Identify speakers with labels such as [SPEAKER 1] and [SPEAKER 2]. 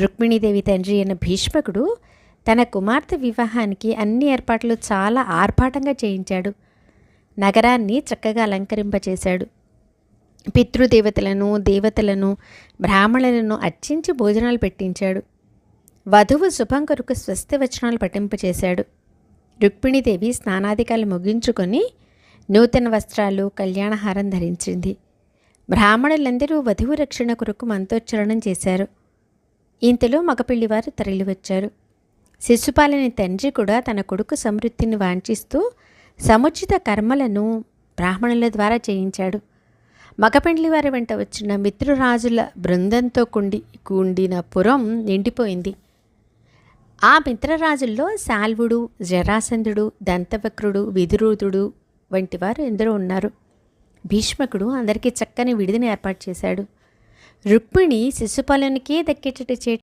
[SPEAKER 1] రుక్మిణీదేవి తండ్రి అయిన భీష్మకుడు తన కుమార్తె వివాహానికి అన్ని ఏర్పాట్లు చాలా ఆర్భాటంగా చేయించాడు. నగరాన్ని చక్కగా అలంకరింపచేశాడు. పితృదేవతలను దేవతలను బ్రాహ్మణులను అర్చించి భోజనాలు పెట్టించాడు. వధువు శుభం కొరకు స్వస్తి వచనాలు పఠింపచేశాడు. రుక్మిణీదేవి స్నానాధికాలు ముగించుకొని నూతన వస్త్రాలు కళ్యాణహారం ధరించింది. బ్రాహ్మణులందరూ వధువు రక్షణ కొరకు మంతోచ్చరణం చేశారు. ఇంతలో మగపిల్లివారు తరలివచ్చారు. శిశుపాలని తండ్రి కూడా తన కొడుకు సమృద్ధిని వాంఛిస్తూ సముచిత కర్మలను బ్రాహ్మణుల ద్వారా చేయించాడు. మగపెండ్లి వారి వెంట వచ్చిన మిత్రురాజుల బృందంతో కుండి కూండిన పురం నిండిపోయింది. ఆ మిత్రరాజుల్లో శాల్వుడు జరాసంధుడు దంతవక్రుడు విధురూధుడు వంటి వారు ఎందరో ఉన్నారు. భీష్మకుడు అందరికీ చక్కని విడిదిని ఏర్పాటు చేశాడు. రుక్మిణి శిశుపాలనికే దక్కేటట్టు చే